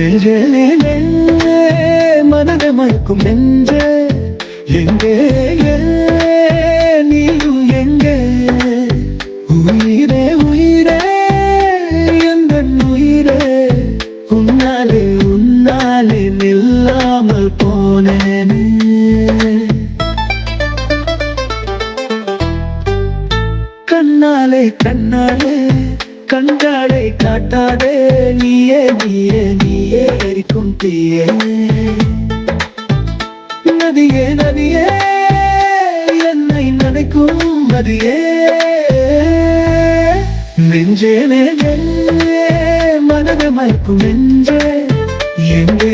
நெஞ்சே மனதை மயக்கும் நெஞ்சே. எங்கே நீயும் எங்கே? உயிரே உயிரே எந்த உயிரே. உன்னாலே உன்னாலே நில்லாமல் போனேனே. கண்ணாலே கண்ணாலே கண்காலை காட்டாதே நீயே நீயே. நதியே நதியே நதியே என்னை நினைக்கும் நதியே. நெஞ்சே நெஞ்சே மனதை மயக்கும் நெஞ்சே எங்கே